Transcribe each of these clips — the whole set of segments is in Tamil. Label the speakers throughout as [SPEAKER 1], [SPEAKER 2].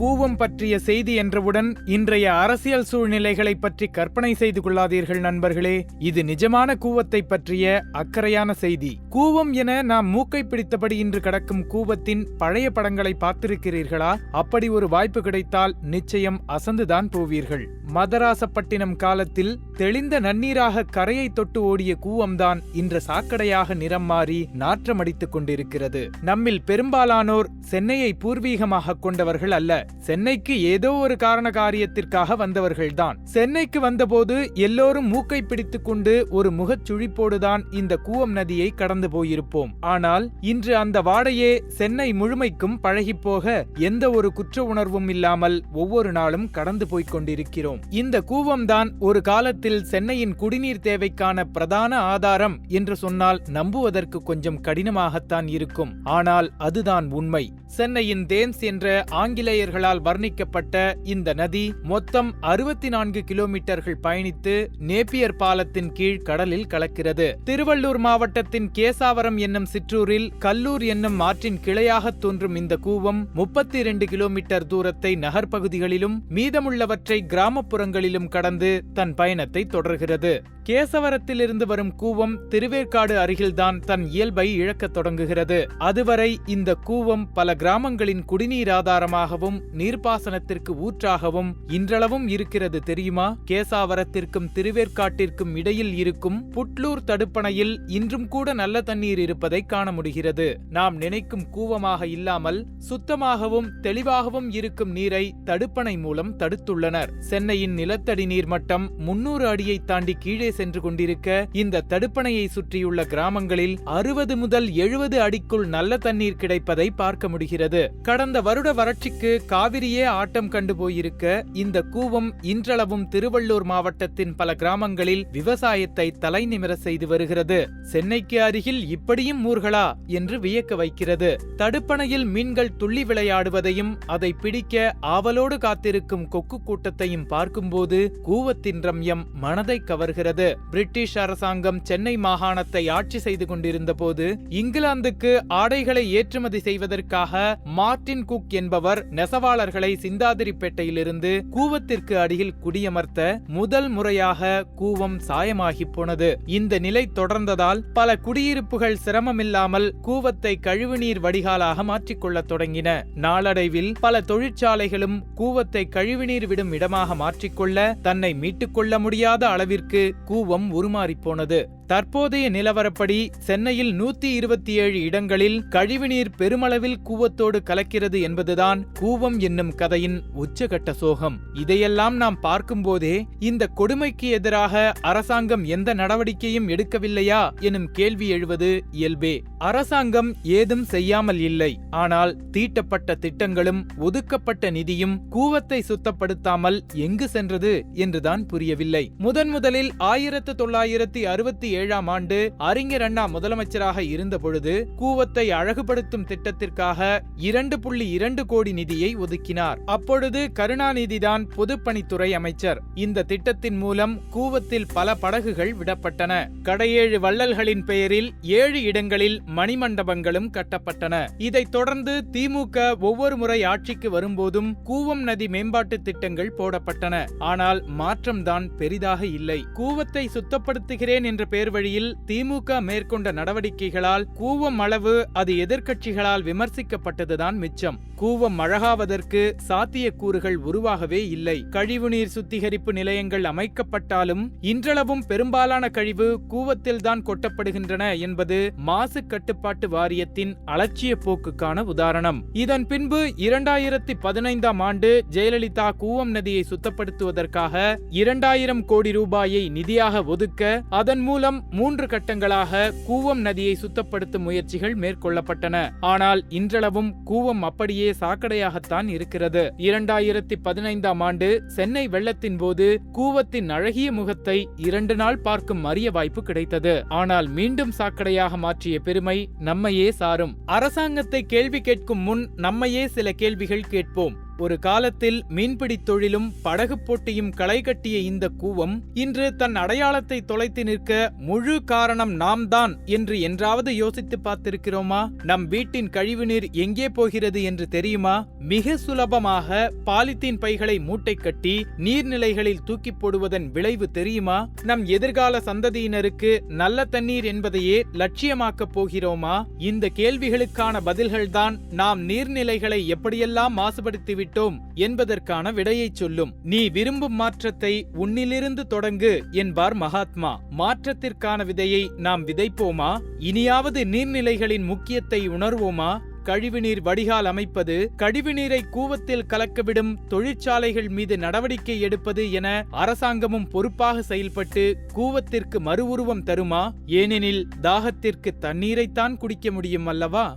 [SPEAKER 1] கூவம் பற்றிய செய்தி என்றவுடன் இன்றைய அரசியல் சூழ்நிலைகளை பற்றி கற்பனை செய்து கொள்ளாதீர்கள் நண்பர்களே. இது நிஜமான கூவத்தை பற்றிய அக்கறையான செய்தி. கூவம் என நாம் மூக்கை பிடித்தபடி இன்று கடக்கும் கூவத்தின் பழைய படங்களை பார்த்திருக்கிறீர்களா? அப்படி ஒரு வாய்ப்பு கிடைத்தால் நிச்சயம் அசந்துதான் போவீர்கள். மதராசப்பட்டினம் காலத்தில் தெளிந்த நன்னீராக கரையை தொட்டு ஓடிய கூவம்தான் இன்று சாக்கடையாக நிறம் மாறி நாற்றமடித்துக் கொண்டிருக்கிறது. நம்மில் பெரும்பாலானோர் சென்னையை பூர்வீகமாக கொண்டவர்கள் அல்ல. சென்னைக்கு ஏதோ ஒரு காரண காரியத்திற்காக வந்தவர்கள்தான். சென்னைக்கு வந்தபோது எல்லோரும் மூக்கை பிடித்துக் கொண்டு ஒரு முகச்சுழிப்போடுதான் இந்த கூவம் நதியை கடந்து போயிருப்போம். ஆனால் இன்று அந்த வாடையே சென்னை முழுமைக்கும் பழகிப்போக எந்த ஒரு குற்ற உணர்வும் இல்லாமல் ஒவ்வொரு நாளும் கடந்து போய்க் கொண்டிருக்கிறோம். இந்த கூவம்தான் ஒரு காலத்தில் சென்னையின் குடிநீர் தேவைக்கான பிரதான ஆதாரம் என்று சொன்னால் நம்புவதற்கு கொஞ்சம் கடினமாகத்தான் இருக்கும். ஆனால் அதுதான் உண்மை. சென்னையின் தேம்ஸ் என்ற ஆங்கிலேயர்கள் ஆங்கிலேயர்களால் வர்ணிக்கப்பட்ட இந்த நதி மொத்தம் அறுபத்தி நான்கு கிலோமீட்டர்கள் பயணித்து நேப்பியர் பாலத்தின் கீழ் கடலில் கலக்கிறது திருவள்ளூர் மாவட்டத்தின் கேசாவரம் என்னும் சிற்றூரில் கல்லூர் என்னும் ஆற்றின் கிளையாக தோன்றும் இந்த கூவம் முப்பத்தி இரண்டு கிலோமீட்டர் தூரத்தை நகர்ப்பகுதிகளிலும் மீதமுள்ளவற்றை கிராமப்புறங்களிலும் கடந்து தன் பயணத்தை தொடர்கிறது கேசவரத்திலிருந்து வரும் கூவம் திருவேற்காடு அருகில்தான் தன் இயல்பை இழக்கத் தொடங்குகிறது. அதுவரை இந்த கூவம் பல கிராமங்களின் குடிநீர் ஆதாரமாகவும் நீர்ப்பாசனத்திற்கு ஊற்றாகவும் இன்றளவும் இருக்கிறது தெரியுமா? கேசாவரத்திற்கும் திருவேற்காட்டிற்கும் இடையில் இருக்கும் புட்லூர் தடுப்பணையில் இன்றும் கூட நல்ல தண்ணீர் இருப்பதை காண முடிகிறது. நாம் நினைக்கும் கூவமாக இல்லாமல் சுத்தமாகவும் தெளிவாகவும் இருக்கும் நீரை தடுப்பணை மூலம் தடுத்துள்ளனர். சென்னையின் நிலத்தடி நீர் மட்டம் முன்னூறு அடியை தாண்டி கீழே சென்று கொண்டிருக்க இந்த தடுப்பணையை சுற்றியுள்ள கிராமங்களில் அறுபது முதல் எழுபது அடிக்குள் நல்ல தண்ணீர் கிடைப்பதை பார்க்க முடிகிறது. கடந்த வருட வறட்சிக்கு காவிரியே ஆட்டம் கண்டு போயிருக்க இந்த கூவம் இன்றளவும் திருவள்ளூர் மாவட்டத்தின் பல கிராமங்களில் விவசாயத்தை தலை நிமிர செய்து வருகிறது. சென்னைக்கு அருகில் இப்படியும் ஊர்களா? என்று வியக்க வைக்கிறது. தடுப்பணையில் மீன்கள் துள்ளி விளையாடுவதையும் அதை பிடிக்க ஆவலோடு காத்திருக்கும் கொக்கு கூட்டத்தையும் பார்க்கும்போது கூவத்தின் ரம்யம் மனதை கவர்கிறது. பிரிட்டிஷ் அரசாங்கம் சென்னை மாகாணத்தை ஆட்சி செய்து கொண்டிருந்த போது இங்கிலாந்துக்கு ஆடைகளை ஏற்றுமதி செய்வதற்காக மார்டின் குக் என்பவர் நெசவாளர்களை சிந்தாதிரிப்பேட்டையிலிருந்து கூவத்திற்கு அடியில் குடியமர்த்த முதல் முறையாக கூவம் சாயமாகி போனது. இந்த நிலை தொடர்ந்ததால் பல குடியிருப்புகள் சிரமமில்லாமல் கூவத்தை கழிவுநீர் வடிகாலாக மாற்றிக்கொள்ளத் தொடங்கின. நாளடைவில் பல தொழிற்சாலைகளும் கூவத்தை கழிவுநீர் விடும் இடமாக மாற்றிக்கொள்ள தன்னை மீட்டுக்கொள்ள முடியாத அளவிற்கு கூவம் உருமாறிப் போனது தற்போதைய நிலவரப்படி சென்னையில் நூத்தி இருபத்தி ஏழு இடங்களில் கழிவுநீர் பெருமளவில் கூவத்தோடு கலக்கிறது என்பதுதான் கூவம் என்னும் கதையின் உச்சகட்ட சோகம். இதையெல்லாம் நாம் பார்க்கும்போதே இந்த கொடுமைக்கு எதிராக அரசாங்கம் எந்த நடவடிக்கையும் எடுக்கவில்லையா எனும் கேள்வி எழுவது இயல்பே. அரசாங்கம் ஏதும் செய்யாமல் இல்லை. ஆனால் தீட்டப்பட்ட திட்டங்களும் ஒதுக்கப்பட்ட நிதியும் கூவத்தை சுத்தப்படுத்தாமல் எங்கு சென்றது என்றுதான் புரியவில்லை. முதன் முதலில் ஆயிரத்து தொள்ளாயிரத்தி அறுபத்தி ஏழாம் ஆண்டு அறிஞர் அண்ணா முதலமைச்சராக இருந்தபொழுது கூவத்தை அழகுபடுத்தும் திட்டத்திற்காக இரண்டு புள்ளி இரண்டு கோடி நிதியை ஒதுக்கினார். அப்பொழுது கருணாநிதிதான் பொதுப்பணித்துறை அமைச்சர். இந்த திட்டத்தின் மூலம் கூவத்தில் பல படகுகள் விடப்பட்டன. கடையேழு வள்ளல்களின் பெயரில் ஏழு இடங்களில் மணிமண்டபங்களும் கட்டப்பட்டன. இதைத் தொடர்ந்து திமுக ஒவ்வொரு முறை ஆட்சிக்கு வரும்போதும் கூவம் நதி மேம்பாட்டு திட்டங்கள் போடப்பட்டன. ஆனால் மாற்றம்தான் பெரிதாக இல்லை. கூவத்தை சுத்தப்படுத்துகிறேன் என்ற பெயர் வழியில் திமுக மேற்கொண்ட நடவடிக்கைகளால் கூவம் அளவு அது எதிர்க்கட்சிகளால் விமர்சிக்கப்பட்டதுதான் மிச்சம். கூவம் அழகாவதற்கு சாத்தியக்கூறுகள் உருவாகவே இல்லை. கழிவுநீர் சுத்திகரிப்பு நிலையங்கள் அமைக்கப்பட்டாலும் இன்றளவும் பெரும்பாலான கழிவு கூவத்தில்தான் கொட்டப்படுகின்றன என்பது மாசு கட்டுப்பாட்டு வாரியத்தின் அலட்சிய போக்குக்கான உதாரணம். இதன் பின்பு இரண்டாயிரத்தி பதினைந்தாம் ஆண்டு ஜெயலலிதா கூவம் நதியை சுத்தப்படுத்துவதற்காக இரண்டாயிரம் கோடி ரூபாயை நிதியாக ஒதுக்க அதன் மூலம் மூன்று கட்டங்களாக கூவம் நதியை சுத்தப்படுத்தும் முயற்சிகள் மேற்கொள்ளப்பட்டன. ஆனால் இன்றளவும் கூவம் அப்படியே சாக்கடையாகத்தான் இருக்கிறது. இரண்டாயிரத்தி பதினைந்தாம் ஆண்டு சென்னை வெள்ளத்தின் போது கூவத்தின் அழகிய முகத்தை இரண்டு நாள் பார்க்கும் அரிய வாய்ப்பு கிடைத்தது. ஆனால் மீண்டும் சாக்கடையாக மாற்றிய பெருமை நம்மையே சாரும். அரசாங்கத்தை கேள்வி கேட்கும் முன் நம்மையே சில கேள்விகள் கேட்போம். ஒரு காலத்தில் மீன்பிடித் தொழிலும் படகு போட்டியும் களை கட்டிய இந்த கூவம் இன்று தன் அடையாளத்தை தொலைத்து நிற்க முழு காரணம் நாம் தான் என்று என்றாவது யோசித்து பார்த்திருக்கிறோமா? நம் வீட்டின் கழிவுநீர் எங்கே போகிறது என்று தெரியுமா? மிக சுலபமாக பாலித்தீன் பைகளை மூட்டை கட்டி நீர்நிலைகளில் தூக்கி போடுவதன் விளைவு தெரியுமா? நம் எதிர்கால சந்ததியினருக்கு நல்ல தண்ணீர் என்பதையே லட்சியமாக்கப் போகிறோமா? இந்த கேள்விகளுக்கான பதில்கள்தான் நாம் நீர்நிலைகளை எப்படியெல்லாம் மாசுபடுத்திவிட்டு விட்டோம் என்பதற்கான விடையைச் சொல்லும். நீ விரும்பும் மாற்றத்தை உன்னிலிருந்து தொடங்கு என்பார் மகாத்மா. மாற்றத்திற்கான விதையை நாம் விதைப்போமா? இனியாவது நீர்நிலைகளின் முக்கியத்தை உணர்வோமா? கழிவுநீர் வடிகால் அமைப்பது கழிவுநீரை கூவத்தில் கலக்கவிடும் தொழிற்சாலைகள் மீது நடவடிக்கை எடுப்பது என அரசாங்கமும் பொறுப்பாக செயல்பட்டு கூவத்திற்கு மறு உருவம் தருமா? ஏனெனில் தாகத்திற்கு தண்ணீரைத்தான் குடிக்க முடியும் அல்லவா?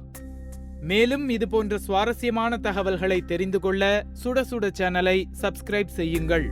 [SPEAKER 1] மேலும் இது போன்ற சுவாரஸ்யமான தகவல்களை தெரிந்து கொள்ள சுட சுட சேனலை சப்ஸ்கிரைப் செய்யுங்கள்.